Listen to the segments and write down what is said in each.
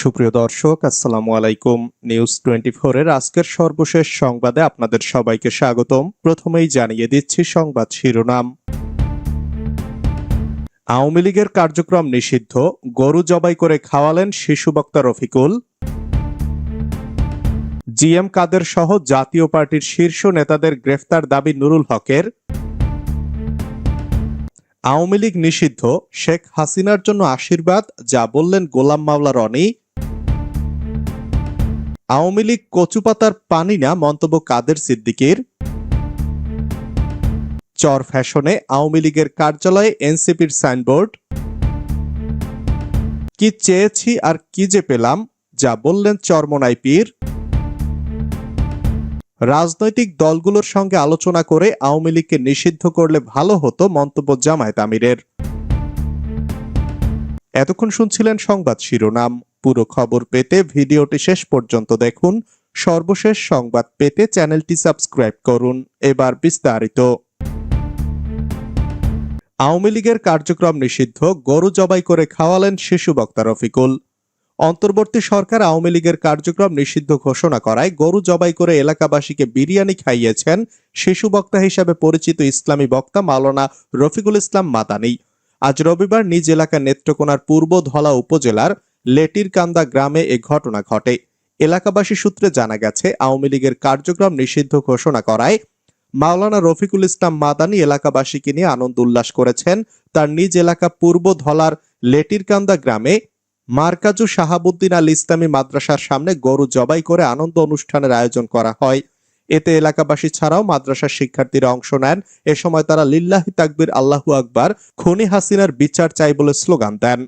সুপ্রিয় দর্শক, আসসালামু আলাইকুম। নিউজ টোয়েন্টি এর আজকের সর্বশেষ সংবাদে আপনাদের সবাইকে স্বাগতম। প্রথমেই জানিয়ে দিচ্ছি সংবাদ শিরোনাম। আওয়ামী লীগের কার্যক্রম নিষিদ্ধ, গরু জবাই করে খাওয়ালেন শিশু বক্তা রফিকুল। জিএম কাদের সহ জাতীয় পার্টির শীর্ষ নেতাদের গ্রেফতার দাবি নুরুল হকের। আওয়ামী লীগ নিষিদ্ধ, শেখ হাসিনার জন্য আশীর্বাদ, যা বললেন গোলাম মাওলা রনি। আওয়ামী লীগ কচুপাতার পানি না মন্তব্য কাদের সিদ্দিকির? চর ফ্যাশনে আওয়ামী লীগের কার্যালয়ে এনসিপির সাইনবোর্ড। কি চেয়েছি আর কি যে পেলাম, যা বললেন চরমনাই পীর রাজনৈতিক দলগুলোর সঙ্গে আলোচনা করে আওয়ামী লীগকে নিষিদ্ধ করলে ভালো হতো মন্তব্য জামায়াত আমিরের। এতক্ষণ শুনছিলেন সংবাদ শিরোনাম। পুরো খবর পেতে ভিডিওটি শেষ পর্যন্ত দেখুন। সর্বশেষ সংবাদ পেতে চ্যানেলটি সাবস্ক্রাইব করুন। এবার বিস্তারিত। আওয়ামী লীগের কার্যক্রম নিষিদ্ধ, গরু জবাই করে খাওয়ালেন শিশু বক্তা রফিকুল। অন্তর্বর্তী সরকার আওয়ামী লীগের কার্যক্রম নিষিদ্ধ ঘোষণা করায় গরু জবাই করে এলাকাবাসীকে বিরিয়ানি খাইয়েছেন শিশু বক্তা হিসাবে পরিচিত ইসলামী বক্তা মাওলানা রফিকুল ইসলাম মাদানি। আজ রবিবার নিজ এলাকা নেত্রকোনার পূর্ব ধলা উপজেলার লেটিরকান্দা গ্রামে এ ঘটনা ঘটে। এলাকাবাসী সূত্রে জানা গেছে, আওয়ামী লীগের কার্যক্রম নিষিদ্ধ ঘোষণা করায় মাওলানা রফিকুল ইসলাম মাদানি এলাকাবাসীকে নিয়ে আনন্দ উল্লাস করেছেন। তার নিজ এলাকা পূর্ব ধলার লেটিরকান্দা গ্রামে মার্কাজু শাহাবুদ্দিন আল ইসলামী মাদ্রাসার সামনে গরু জবাই করে আনন্দ অনুষ্ঠানের আয়োজন করা হয়। এতে এলাকাবাসী ছাড়াও মাদ্রাসার শিক্ষার্থীরা অংশ নেন। এ সময় তারা লিল্লাহি তাকবির, আল্লাহু আকবার, খনি হাসিনার বিচার চাই বলে স্লোগান দেন।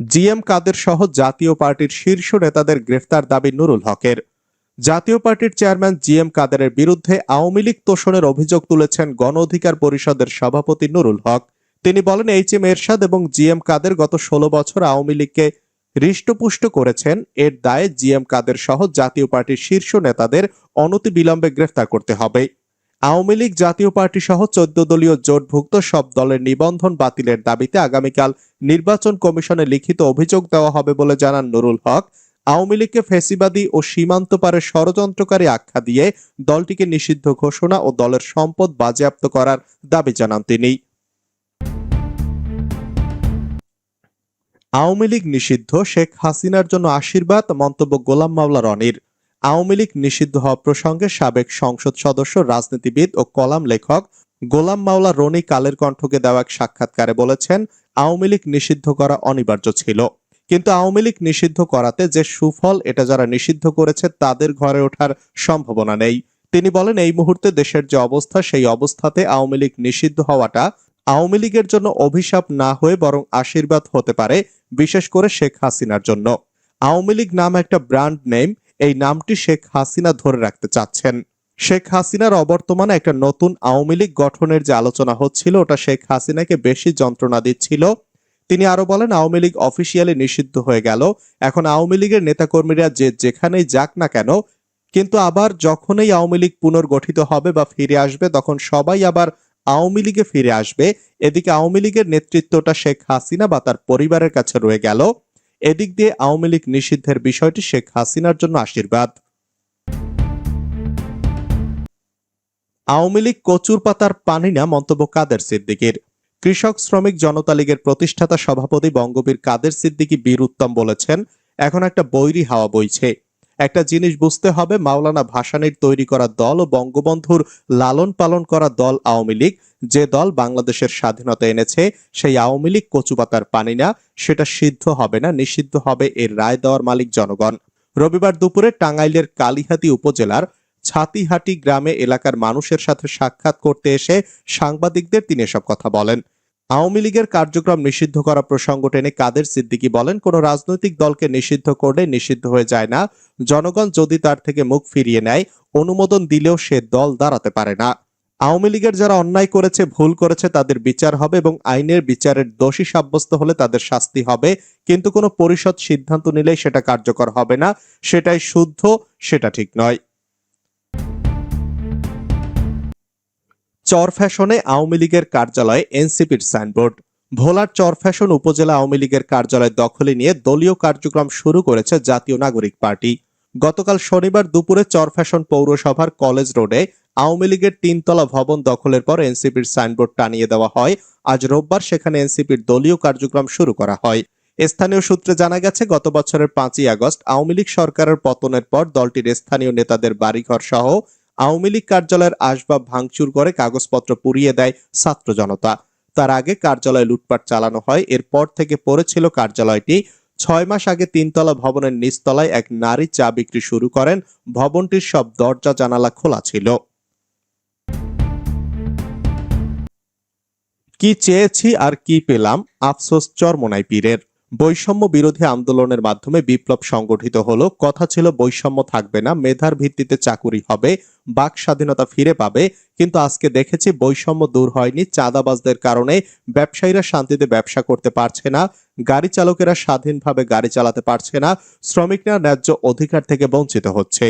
জিএম কাদের সহ জাতীয় পার্টির শীর্ষ নেতাদের গ্রেফতার দাবি নুরুল হকের। জাতীয় পার্টির চেয়ারম্যান জিএম কাদেরের বিরুদ্ধে আওয়ামী লীগ তোষণের অভিযোগ তুলেছেন গণ অধিকার পরিষদের সভাপতি নুরুল হক। তিনি বলেন এইচ এম এরশাদ এবং জিএম কাদের গত ষোলো বছর আওয়ামী লীগকে হৃষ্টপুষ্ট করেছেন। এর দায়ে জিএম কাদের সহ জাতীয় পার্টির শীর্ষ নেতাদের অনতি বিলম্বে গ্রেফতার করতে হবে। আওয়ামী লীগ জাতীয় পার্টি সহ চোদ্দ দলীয় জোটভুক্ত সব দলের নিবন্ধন বাতিলের দাবিতে আগামীকাল নির্বাচন কমিশনে লিখিত অভিযোগ দেওয়া হবে বলে জানান নুরুল হক। আওয়ামী লীগকে ফেসিবাদী ও সীমান্ত পারে ষড়যন্ত্রকারী আখ্যা দিয়ে দলটিকে নিষিদ্ধ ঘোষণা ও দলের সম্পদ বাজেয়াপ্ত করার দাবি জানান তিনি। আওয়ামী লীগ নিষিদ্ধ শেখ হাসিনার জন্য আশীর্বাদ, মন্তব্য গোলাম মাওলা রনির। আওয়ামী লীগ নিষিদ্ধ হওয়া প্রসঙ্গে সাবেক সংসদ সদস্য, রাজনীতিবিদ ও কলাম লেখক গোলাম মাওলা রনি কালের কণ্ঠকে দেওয়া এক সাক্ষাৎকারে বলেছেন, আওয়ামী লীগ নিষিদ্ধ করা অনিবার্য ছিল। কিন্তু আওয়ামী লীগ নিষিদ্ধ করাতে যে সুফল এটা যারা নিষিদ্ধ করেছে তাদের ঘরে ওঠার সম্ভাবনা নেই। তিনি বলেন, এই মুহূর্তে দেশের যে অবস্থা, সেই অবস্থাতে আওয়ামী লীগ নিষিদ্ধ হওয়াটা আওয়ামী লীগের জন্য অভিশাপ না হয়ে বরং আশীর্বাদ হতে পারে, বিশেষ করে শেখ হাসিনার জন্য। আওয়ামী লীগ নাম একটা ব্র্যান্ড নেম এই নামটি শেখ হাসিনা ধরে রাখতে চাচ্ছেন। শেখ হাসিনার অবর্তমানে একটা নতুন আওয়ামী লীগ গঠনের যে আলোচনা হচ্ছিল, ওটা শেখ হাসিনাকে বেশি যন্ত্রণা দিচ্ছিল। তিনি আরও বলেন, আওয়ামী লীগ অফিসিয়ালি নিষিদ্ধ হয়ে গেল। এখন আওয়ামী লীগের নেতাকর্মীরা যে যেখানেই যাক না কেন, কিন্তু আবার যখনই আওয়ামী লীগ পুনর্গঠিত হবে বা ফিরে আসবে, তখন সবাই আবার আওয়ামী লীগে ফিরে আসবে। এদিকে আওয়ামী লীগের নেতৃত্বটা শেখ হাসিনা বা তার পরিবারের কাছে রয়ে গেল। এদিক দিয়ে আওয়ামী লীগ নিষিদ্ধের বিষয়টি শেখ হাসিনার জন্য আশীর্বাদ। আওয়ামী লীগ কচুর পাতার পানি না মন্তব্য কাদের সিদ্দিকির? কৃষক, শ্রমিক, জনতা লীগের প্রতিষ্ঠাতা সভাপতি বঙ্গবীর কাদের সিদ্দিকী বীর উত্তম বলেছেন, এখন একটা বৈরী হাওয়া বইছে। একটা জিনিস বুঝতে হবে, মাওলানা ভাসানির তৈরি করা দল ও বঙ্গবন্ধুর লালন পালন করা দল আওয়ামী লীগ। যে দল বাংলাদেশের স্বাধীনতা এনেছে, সেই আওয়ামী লীগ কচুপাতার পানি না, সেটা সিদ্ধ হবে না, নিষিদ্ধ হবে এর রায় দেওয়ার মালিক জনগণ। রবিবার দুপুরে টাঙ্গাইলের কালিহাতি উপজেলার ছাতিহাটি গ্রামে এলাকার মানুষের সাথে সাক্ষাৎ করতে এসে সাংবাদিকদের তিনি এসব কথা বলেন। আওয়ামী লীগের কার্যক্রম নিষিদ্ধ করা প্রসঙ্গ টেনে কাদের সিদ্দিকি বলেন, কোন রাজনৈতিক দলকে নিষিদ্ধ করলে নিষিদ্ধ হয়ে যায় না। জনগণ যদি তার থেকে মুখ ফিরিয়ে নেয়, অনুমোদন দিলেও সে দল দাঁড়াতে পারে না। আওয়ামী লীগের যারা অন্যায় করেছে, ভুল করেছে, তাদের বিচার হবে এবং আইনের বিচারের দোষী সাব্যস্ত হলে তাদের শাস্তি হবে। কিন্তু কোনো পরিষদ সিদ্ধান্ত নিলেই সেটা কার্যকর হবে না। সেটাই শুদ্ধ, সেটা ঠিক নয়। চর ফ্যাশনে আওয়ামী লীগের কার্যালয়ে এনসিপির সাইনবোর্ড। ভোলার চরফ্যাশন উপজেলা আওয়ামী লীগের কার্যালয় দখলে নিয়ে দলীয় কার্যক্রম শুরু করেছে জাতীয় নাগরিক পার্টি। গতকাল শনিবার দুপুরে চরফ্যাশন পৌরসভার কলেজ রোডে আওয়ামী লীগের তিনতলা ভবন দখলের পর এনসিপির সাইনবোর্ড টানিয়ে দেওয়া হয়। আজ রোববার সেখানে এনসিপির দলীয় কার্যক্রম শুরু করা হয়। স্থানীয় সূত্রে জানা গেছে, গত বছরের পাঁচই আগস্ট আওয়ামী লীগ সরকারের পতনের পর দলটির স্থানীয় নেতাদের বাড়িঘর সহ আওয়ামী লীগ কার্যালয়ের আসবাব ভাঙচুর করে কাগজপত্র পুড়িয়ে দেয় ছাত্র জনতা। তার আগে কার্যালয়ে লুটপাট চালানো হয়, এরপর থেকে পড়েছিল কার্যালয়টি। ছয় মাস আগে তিনতলা ভবনের নিচতলায় এক নারী চা বিক্রি শুরু করেন, ভবনটির সব দরজা জানালা খোলা ছিল। কি চেয়েছি আর কি পেলাম? আফসোস চরমোনাই পীরের। বৈষম্য বিরোধী আন্দোলনের মাধ্যমে বিপ্লব সংগঠিত হলো। কথা ছিল, বৈষম্য থাকবে না, মেধার ভিত্তিতে চাকুরি হবে, বাক স্বাধীনতা ফিরে পাবে। কিন্তু আজকে দেখেছি, বৈষম্য দূর হয়নি, চাঁদাবাজদের কারণে ব্যবসায়ীরা শান্তিতে ব্যবসা করতে পারছে না, গাড়ি চালকেরা স্বাধীনভাবে গাড়ি চালাতে পারছে না, শ্রমিকরা ন্যায্য অধিকার থেকে বঞ্চিত হচ্ছে।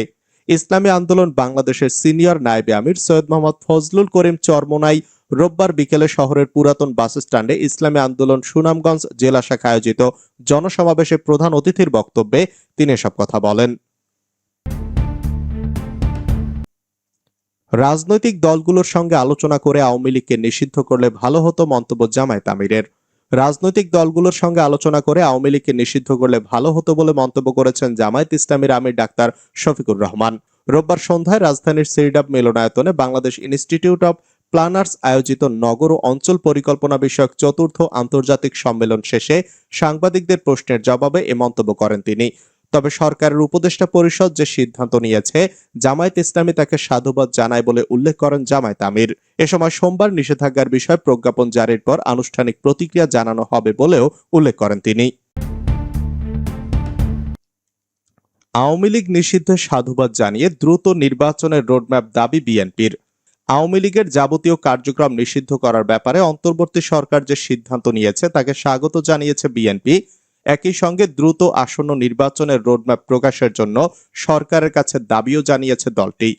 ইসলামী আন্দোলন বাংলাদেশের সিনিয়র নায়েবে আমির সৈয়দ মোহাম্মদ ফজলুল করিম চরমোনাই রোববার বিকেলে শহরের পুরাতন বাস স্ট্যান্ডে ইসলামী আন্দোলন সুনামগঞ্জ জেলা শাখা আয়োজিত জনসমাবেশে প্রধান অতিথির বক্তব্যে তিনি এসব কথা বলেন। রাজনৈতিক দলগুলোর সঙ্গে আলোচনা করে আওয়ামী লীগকে নিষিদ্ধ করলে ভালো হতো মন্তব্য জামায়াত আমিরের। রাজনৈতিক দলগুলোর সঙ্গে আলোচনা করে আওয়ামী লীগকে নিষিদ্ধ করলে ভালো হতো বলে মন্তব্য করেছেন জামায়াত ইসলামীর আমির ডাক্তার শফিকুর রহমান। রোববার সন্ধ্যায় রাজধানীর সিরিডাব মিলনায়তনে বাংলাদেশ ইনস্টিটিউট অব প্ল্যানার্স আয়োজিত নগর ও অঞ্চল পরিকল্পনা বিষয়ক চতুর্থ আন্তর্জাতিক সম্মেলন শেষে সাংবাদিকদের প্রশ্নের জবাবে এ মন্তব্য করেন তিনি। তবে সরকারের উপদেষ্টা পরিষদ যে সিদ্ধান্ত নিয়েছে, জামায়াত ইসলামী তাকে সাধুবাদ জানায় বলে উল্লেখ করেন জামায়াত আমির। এ সময় সোমবার নিষেধাজ্ঞার বিষয়ে প্রজ্ঞাপন জারির পর আনুষ্ঠানিক প্রতিক্রিয়া জানানো হবে বলেও উল্লেখ করেন তিনি। আওয়ামী লীগ নিষিদ্ধে সাধুবাদ জানিয়ে দ্রুত নির্বাচনের রোডম্যাপ দাবি বিএনপির। আওয়ামী লীগের যাবতীয় কার্যক্রম নিষিদ্ধ করার ব্যাপারে অন্তর্বর্তী সরকার যে সিদ্ধান্ত নিয়েছে, তাকে স্বাগত জানিয়েছে বিএনপি। একই সঙ্গে দ্রুত আসন্ন নির্বাচনের রোডম্যাপ প্রকাশের জন্য সরকারের কাছে দাবিও জানিয়েছে দলটি।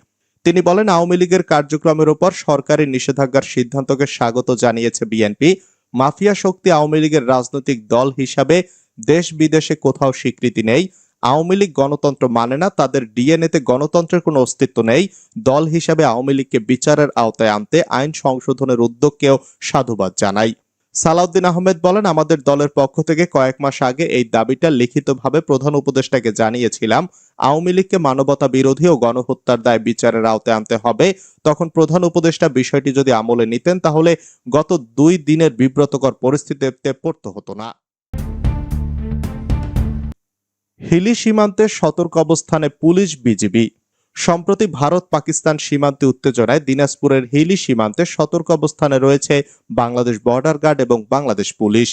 তিনি বলেন, আওয়ামী লীগের কার্যক্রমের উপর সরকারি নিষেধাজ্ঞার সিদ্ধান্তকে স্বাগত জানিয়েছে বিএনপি। মাফিয়া শক্তি আওয়ামী লীগের রাজনৈতিক দল হিসাবে দেশ বিদেশে কোথাও স্বীকৃতি নেই। আওয়ামী লীগ গণতন্ত্র মানে না, তাদের ডিএনএতে গণতন্ত্রের কোনো অস্তিত্ব নেই। দল হিসাবে আওয়ামী লীগকে বিচারের আওতায় আনতে আইন সংশোধনের উদ্যোগকেও সাধুবাদ জানাই। সালাউদ্দিন আহমেদ বলেন, আমাদের দলের পক্ষ থেকে কয়েক মাস আগে এই দাবিটা লিখিতভাবে প্রধান উপদেষ্টাকে জানিয়েছিলাম, আওয়ামী লীগকে মানবতা বিরোধী ও গণহত্যার দায় বিচারের আওতায় আনতে হবে। তখন প্রধান উপদেষ্টা বিষয়টি যদি আমলে নিতেন, তাহলে গত দুই দিনের বিব্রতকর পরিস্থিতিতে পড়তে হতো না। হিলি সীমান্তে সতর্ক অবস্থানে পুলিশ বিজিবি। সম্প্রতি ভারত পাকিস্তান সীমান্তে উত্তেজনায় দিনাজপুরের হিলি সীমান্তে সতর্ক অবস্থানে রয়েছে বাংলাদেশ বর্ডার গার্ড এবং বাংলাদেশ পুলিশ।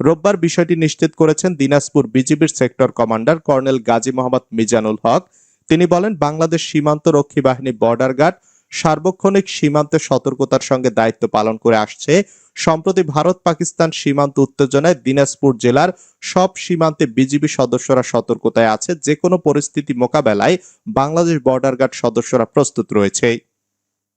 রোববার বিষয়টি নিশ্চিত করেছেন দিনাজপুর বিজিবির sector commander colonel Gazi Mohammad Mizanul Haque. তিনি বলেন, বাংলাদেশ সীমান্ত রক্ষী বাহিনী বর্ডার গার্ড সার্বক্ষণিক সীমান্তে সতর্কতার সঙ্গে দায়িত্ব পালন করে আসছে। সম্প্রতি ভারত পাকিস্তান সীমান্ত উত্তেজনায় দিনাজপুর জেলার সব সীমান্তে বিজিবি সদস্যরা সতর্কতায় আছে। যে কোনো পরিস্থিতি মোকাবেলায় বাংলাদেশ বর্ডার গার্ড সদস্যরা প্রস্তুত রয়েছে।